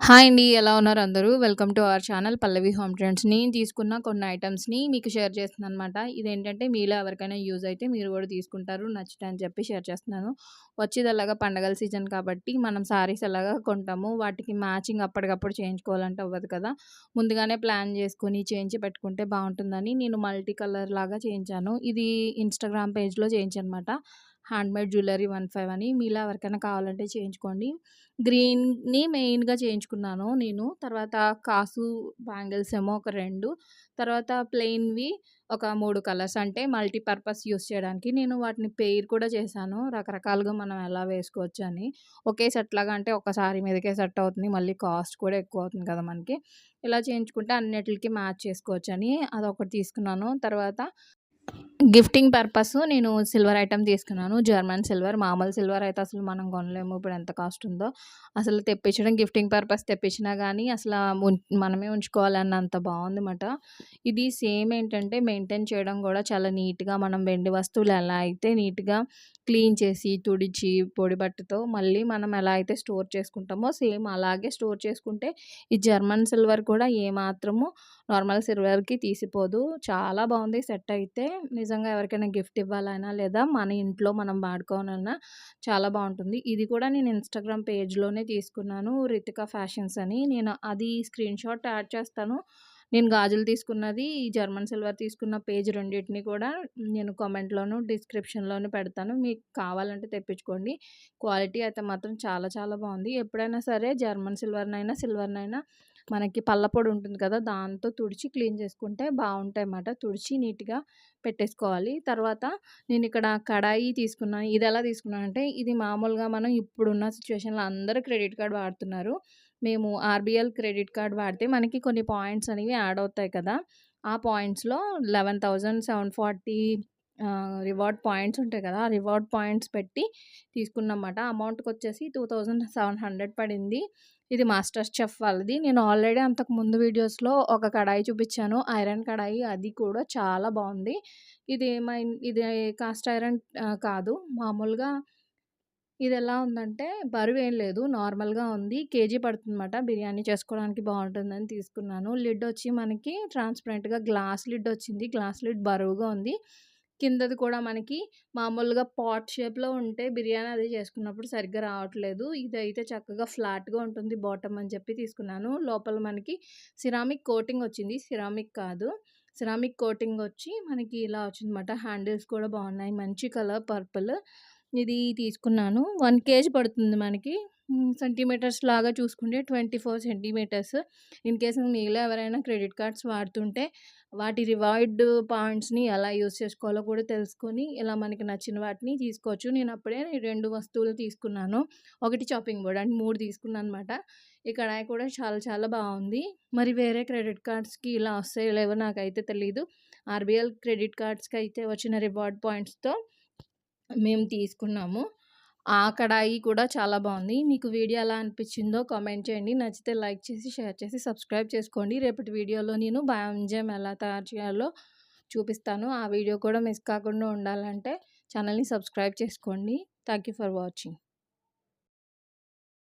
Hi అండి. ఎలా ఉన్నారు అందరూ? Welcome to our channel Pallavi home trends. నేను తీసుకున్న కొన్ని ఐటమ్స్ని మీకు షేర్ చేస్తున్నాననమాట. ఇదేంటంటే మీలో ఎవరికైనా యూజ్ అయితే మీరు కూడా తీసుకుంటారు. నచ్చుతాయని చెప్పి షేర్ చేస్తున్నాను. వచ్చేది అలాగా పండగల సీజన్ కాబట్టి మనం శారీస్ ఎలాగా కొంటాము. వాటికి మ్యాచింగ్ అప్పటికప్పుడు చేయించుకోవాలంటే అవ్వదు కదా! ముందుగానే ప్లాన్ చేసుకుని చేయించి పెట్టుకుంటే బాగుంటుందని నేను మల్టీ కలర్ లాగా చేయించాను. ఇది ఇన్‌స్టాగ్రామ్ పేజ్‌లో చేయించనమాట హ్యాండ్‌మేడ్ జ్యువెలరీ 15 అని మీలా ఎవరికైనా కావాలంటే చేయించుకోండి. గ్రీన్‌ని మెయిన్‌గా చేయించుకున్నాను నేను. తర్వాత కాసు బ్యాంగిల్స్ ఏమో ఒక రెండు తర్వాత ప్లెయిన్‌వి ఒక మూడు కలర్స్ అంటే మల్టీపర్పస్ యూస్ చేయడానికి. నేను వాటిని పెయిర్ కూడా చేశాను. రకరకాలుగా మనం ఎలా వేసుకోవచ్చని. ఒకే సెట్లాగా అంటే ఒకసారి మీదకే సెట్ అవుతుంది. మళ్ళీ కాస్ట్ కూడా ఎక్కువ అవుతుంది కదా మనకి. ఇలా చేయించుకుంటే అన్నిటికి మ్యాచ్ చేసుకోవచ్చని అదొకటి తీసుకున్నాను. తర్వాత గిఫ్టింగ్ పర్పస్ నేను సిల్వర్ ఐటమ్ తీసుకున్నాను. German silver. మామూలు సిల్వర్ అయితే అసలు మనం కొనలేము. ఇప్పుడు ఎంత కాస్ట్ ఉందో. అసలు తెప్పించడం గిఫ్టింగ్ పర్పస్ తెప్పించినా కానీ అసలు మనమే ఉంచుకోవాలన్నంత బాగుందన్నమాట ఇది సేమ్ ఏంటంటే మెయింటైన్ చేయడం కూడా చాలా నీట్‌గా మనం వెండి వస్తువులు ఎలా అయితే నీట్‌గా క్లీన్ చేసి, తుడిచి, పొడి బట్టతో మళ్ళీ మనం ఎలా అయితే స్టోర్ చేసుకుంటామో సేమ్ అలాగే స్టోర్ చేసుకుంటే ఈ జర్మన్ సిల్వర్ కూడా ఏమాత్రము నార్మల్ సిల్వర్‌కి తీసిపోదు. చాలా బాగుంది సెట్ అయితే. నిజంగా ఎవరికైనా గిఫ్ట్ ఇవ్వాలైనా లేదా మన ఇంట్లో మనం వాడుకోవాలన్నా చాలా బాగుంటుంది ఇది కూడా నేను ఇన్‌స్టాగ్రామ్ పేజ్‌లోనే తీసుకున్నాను. రితికా ఫ్యాషన్స్ అని. నేను అది స్క్రీన్‌షాట్ యాడ్ చేస్తాను. నేను గాజులు తీసుకున్నది, జర్మన్ సిల్వర్ తీసుకున్న పేజ్ రెండిటిని కూడా నేను కామెంట్‌లోను, డిస్క్రిప్షన్‌లోను పెడతాను. మీకు కావాలంటే తెప్పించుకోండి. క్వాలిటీ అయితే మాత్రం చాలా చాలా బాగుంది ఎప్పుడైనా సరే జర్మన్ సిల్వర్‌నైనా, సిల్వర్‌నైనా మనకి పళ్ళపొడి ఉంటుంది కదా! దాంతో తుడిచి క్లీన్ చేసుకుంటే బాగుంటాయి అన్నమాట తుడిచి నీట్‌గా పెట్టేసుకోవాలి. తర్వాత నేను ఇక్కడ కడాయి తీసుకున్నాను. ఇది ఎలా తీసుకున్నాను తీసుకున్నానంటే ఇది మామూలుగా మనం ఇప్పుడున్న సిచ్యువేషన్లో అందరూ క్రెడిట్ కార్డ్ వాడుతున్నారు. మేము ఆర్‌బీఎల్ క్రెడిట్ కార్డ్ వాడితే మనకి కొన్ని పాయింట్స్ అనేవి యాడ్ అవుతాయి కదా! ఆ పాయింట్స్‌లో eleven thousand seven forty reward points ఉంటాయి కదా! ఆ రివార్డ్ పాయింట్స్ పెట్టి తీసుకున్నమాట అమౌంట్కి వచ్చేసి టూ థౌజండ్ సెవెన్ హండ్రెడ్ పడింది. ఇది మాస్టర్ చెఫ్ వాళ్ళది. నేను ఆల్రెడీ అంతకు ముందు వీడియోస్‌లో ఒక కడాయి చూపించాను. ఐరన్ కడాయి. అది కూడా చాలా బాగుంది ఇది ఏమై ఇది కాస్ట్ ఐరన్ కాదు. మామూలుగా ఇది ఎలా ఉందంటే బరువు ఏం లేదు. నార్మల్‌గా ఉంది. కేజీ పడుతుందన్నమాట. బిర్యానీ చేసుకోవడానికి బాగుంటుందని తీసుకున్నాను. లిడ్ వచ్చి మనకి ట్రాన్స్‌పరెంట్‌గా గ్లాస్ లిడ్ వచ్చింది. గ్లాస్ లిడ్ బరువుగా ఉంది. కిందది కూడా మనకి మామూలుగా పాట్ షేప్‌లో ఉంటే బిర్యానీ అది చేసుకున్నప్పుడు సరిగ్గా రావట్లేదు. ఇదైతే చక్కగా ఫ్లాట్‌గా ఉంటుంది బాటమ్ అని చెప్పి తీసుకున్నాను. లోపల మనకి సిరామిక్ కోటింగ్ వచ్చింది. సిరామిక్ కాదు. సిరామిక్ కోటింగ్ వచ్చి మనకి ఇలా వచ్చిందన్నమాట. హ్యాండిల్స్ కూడా బాగున్నాయి మంచి కలర్ పర్పుల్. ఇది తీసుకున్నాను. వన్ కేజీ పడుతుంది మనకి. సెంటీమీటర్స్ లాగా చూసుకుంటే 24 సెంటీమీటర్స్. ఇన్ కేస్ మీలో ఎవరైనా క్రెడిట్ కార్డ్స్ వాడుతుంటే వాటి రివార్డ్ పాయింట్స్‌ని ఎలా యూజ్ చేసుకోవాలో కూడా తెలుసుకొని ఇలా మనకి నచ్చిన వాటిని తీసుకోవచ్చు. నేను అప్పుడే రెండు వస్తువులు తీసుకున్నాను. ఒకటి షాపింగ్ బోర్డ్ అంటే 3 తీసుకున్నానన్నమాట. ఈ కడాయి కూడా చాలా చాలా బాగుంది మరి వేరే క్రెడిట్ కార్డ్స్‌కి ఇలా వస్తాయో లేవో నాకైతే తెలీదు. ఆర్‌బీఎల్ క్రెడిట్ కార్డ్స్‌కి అయితే వచ్చిన రివార్డ్ పాయింట్స్‌తో మేము తీసుకున్నాము. ఆ కడాయి కూడా చాలా బాగుంది మీకు వీడియో ఎలా అనిపించిందో కామెంట్ చేయండి. నచ్చితే లైక్ చేసి, షేర్ చేసి, సబ్స్క్రైబ్ చేసుకోండి. రేపటి వీడియోలో నేను బాంజెమ్ ఎలా తయారు చేయాలో చూపిస్తాను. ఆ వీడియో కూడా మిస్ కాకుండా ఉండాలంటే ఛానల్‌ని సబ్స్క్రైబ్ చేసుకోండి. Thank you for watching.